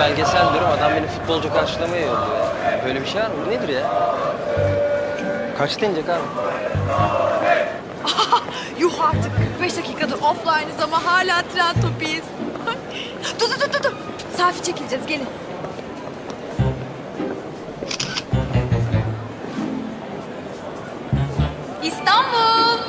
belgesel diyorum adam beni futbolcu karşılamaya yolluyor. Böyle bir şey var mı? Bu nedir ya? Kaçta inecek abi? Yuh artık 45 dakikadır offline'ız ama hala tren topiyiz. dur dur dur, dur. Selfie çekileceğiz gelin. İstanbul.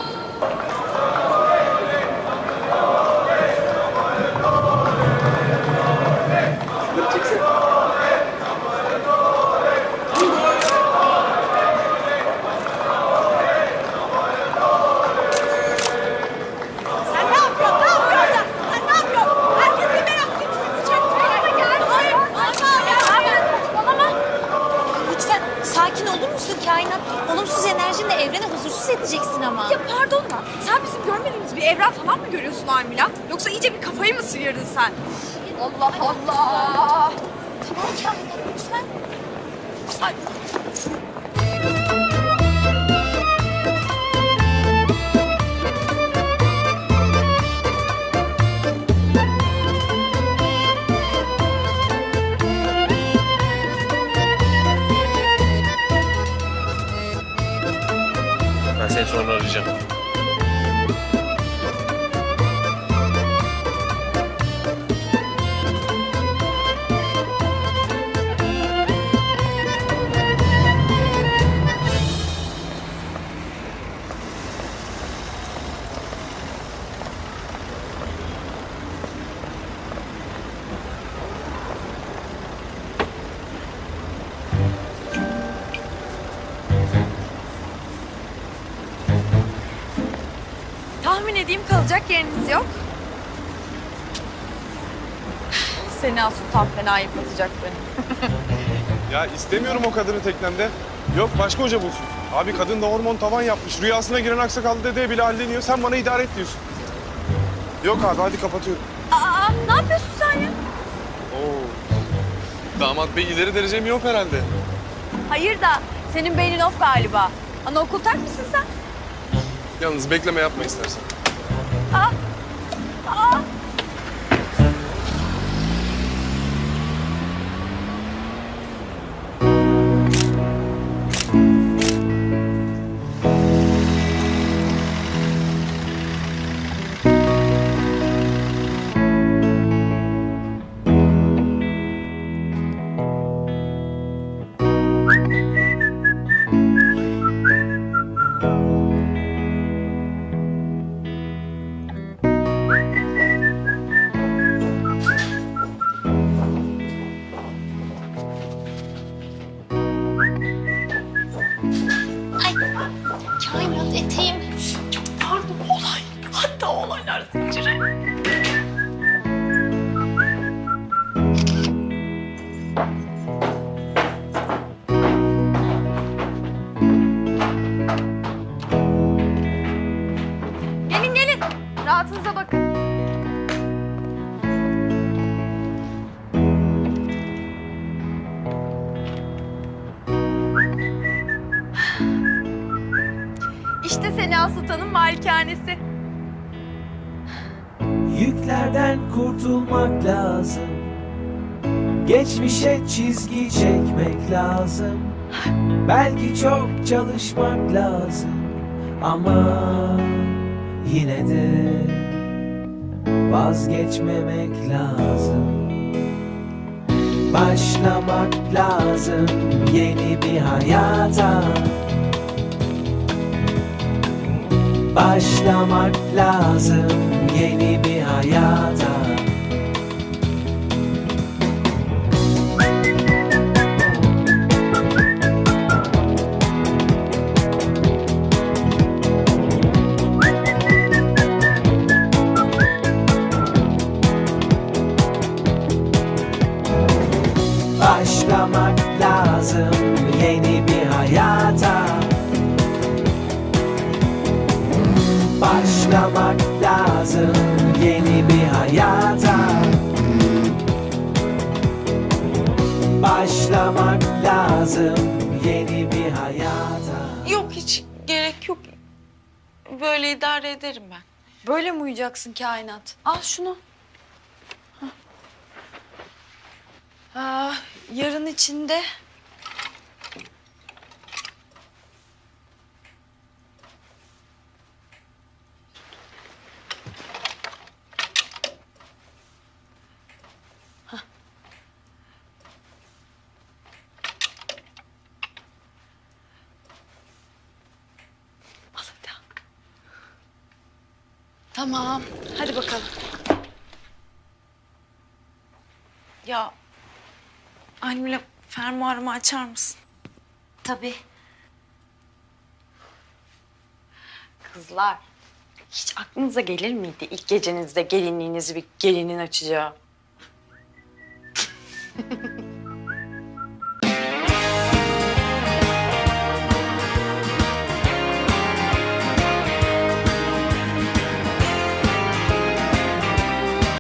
Edeceksin ama. Ya pardon da sen bizim görmediğimiz bir evren falan mı görüyorsun Almila? Yoksa iyice bir kafayı mı sıyırdın sen? Allah Allah. Tamam kainat lütfen. Ay. Seni sonra arayacağım. Tahmin edeyim kalacak yeriniz yok. Seni Sultan fena yıpratacak beni. Ya istemiyorum o kadını teknemde. Yok başka hoca bulsun. Abi kadın da hormon tavan yapmış. Rüyasına giren aksakallı dedeye bile halleniyor. Sen bana idare et diyorsun. Yok abi hadi kapatıyorum. Aa ne yapıyorsun sen ya? Oo. Damat bey ileri derece mi yok herhalde? Hayır da senin beynin off galiba. Anaokul terk misin sen? Yalnız bekleme yapma istersen. Olaylar zinciri. Gelin gelin. Rahatınıza bakın. İşte Sena Sultan'ın malikanesi. Yüklerden kurtulmak lazım. Geçmişe çizgi çekmek lazım. Belki çok çalışmak lazım. Ama yine de vazgeçmemek lazım. Başlamak lazım yeni bir hayata. Başlamak lazım yeni bir hayata lazım yeni bir hayata Yok hiç gerek yok. Böyle idare ederim ben. Böyle mi uyuyacaksın kainat? Al şunu. içinde. Tamam. Hadi bakalım. Ya Almila fermuarımı açar mısın? Tabii. Kızlar, hiç aklınıza gelir miydi ilk gecenizde gelinliğinizi bir gelinin açacağı?